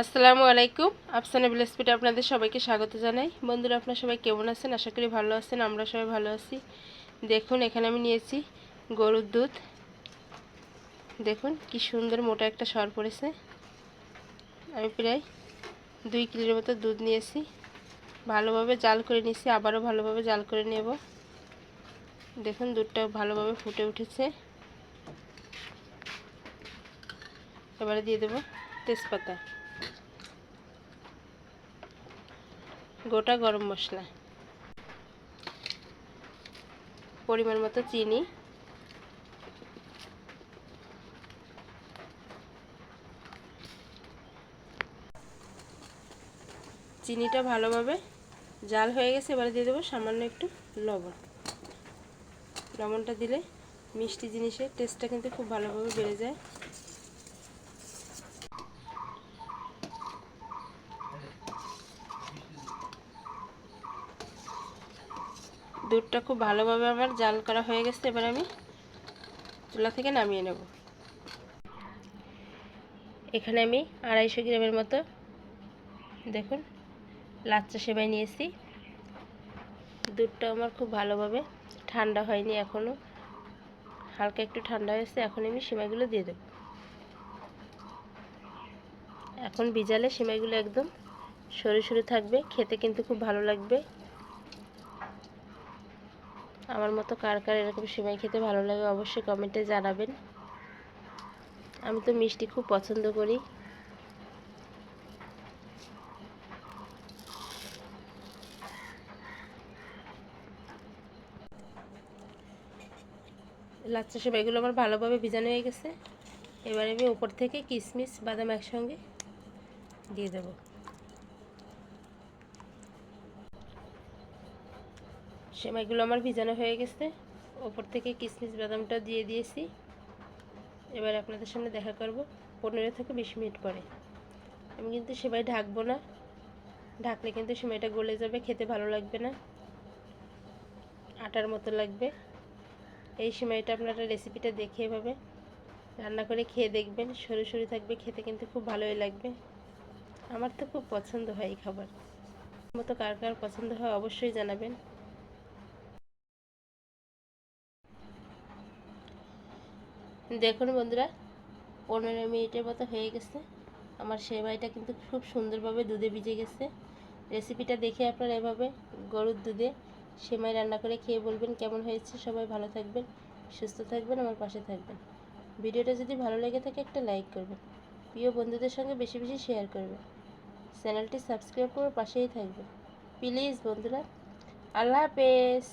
আসসালামু আলাইকুম। আফসানা বিলেসপিটে আপনাদের সবাইকে স্বাগত জানাই। বন্ধুরা, আপনারা সবাই কেমন আছেন? আশা করি ভালো আছেন, আমরা সবাই ভালো আছি। দেখুন, এখানে আমি নিয়েছি গরুর দুধ। দেখুন, কি সুন্দর মোটা একটা সর পড়েছে। আমি প্রায় দুই কিলোর মতো দুধ নিয়েছি। ভালোভাবে জাল করে নিয়েছি, আবারও ভালোভাবে জাল করে নেব। দেখুন, দুধটা ভালোভাবে ফুটে উঠেছে। এবারে দিয়ে দেবো তেজপাতা। গোটা গরম মশলা। পরিমাণ মতো চিনি। চিনিটা ভালোভাবে জাল হয়ে গেছে, এবারে দিয়ে দেবো সামান্য একটু লবণ। লবণটা দিলে মিষ্টি জিনিসের টেস্টটা কিন্তু খুব ভালোভাবে বেড়ে যায়। দুধটা খুব ভালোভাবে আমার জাল করা হয়ে গেছে, এবার আমি চুলা থেকে নামিয়ে নেব। এখানে আমি আড়াইশো গ্রামের মতো, দেখুন, লাচ্চা সেবাই নিয়েছি। দুধটা আমার খুব ভালোভাবে ঠান্ডা হয়নি এখনও হালকা একটু ঠান্ডা হয়েছে, এখন আমি সেমাইগুলো দিয়ে দেব। এখন ভিজালে সেমাইগুলো একদম সরু সরু থাকবে, খেতে কিন্তু খুব ভালো লাগবে। আমার মতো কার কার এরকম সেমাই খেতে ভালো লাগে অবশ্যই কমেন্টে জানাবেন। আমি তো মিষ্টি খুব পছন্দ করি। লাচ্চা সেমাইগুলো আমার ভালোভাবে ভিজানো হয়ে গেছে। এবার আমি উপর থেকে কিশমিশ বাদাম একসঙ্গে দিয়ে দেবো। সেমাইগুলো আমার ভিজানো হয়ে গেছে। ওপর থেকে কিশমিশ বাদামটা দিয়ে দিয়েছি। এবার আপনাদের সামনে দেখা করব পনেরো থেকে বিশ মিনিট পরে। আমি কিন্তু সেমাই ঢাকবো না। ঢাকলে কিন্তু সেমাইটা গলে যাবে, খেতে ভালো লাগবে না। আটার মতো লাগবে। এই সেমাইটা আপনারা রেসিপিটা দেখে এভাবে রান্না করে খেয়ে দেখবেন। সরু সরু থাকবে, খেতে কিন্তু খুব ভালোই লাগবে। আমার তো খুব পছন্দ হয় এই খাবার। মতো কার কার পছন্দ হয় অবশ্যই জানাবেন। দেখুন বন্ধুরা, পনেরো মিনিটের মতো হয়ে গেছে। আমার সেমাইটা কিন্তু খুব সুন্দরভাবে দুধে ভিজে গেছে। রেসিপিটা দেখে আপনারা এভাবে গরুর দুধে সেমাই রান্না করে খেয়ে বলবেন কেমন হয়েছে। সবাই ভালো থাকবেন, সুস্থ থাকবেন, আমার পাশে থাকবেন। ভিডিওটা যদি ভালো লেগে থাকে একটা লাইক করবেন, প্রিয় বন্ধুদের সঙ্গে বেশি বেশি শেয়ার করবেন। চ্যানেলটি সাবস্ক্রাইব করে পাশেই থাকবেন। প্লিজ বন্ধুরা, আল্লাহ হাফেজ।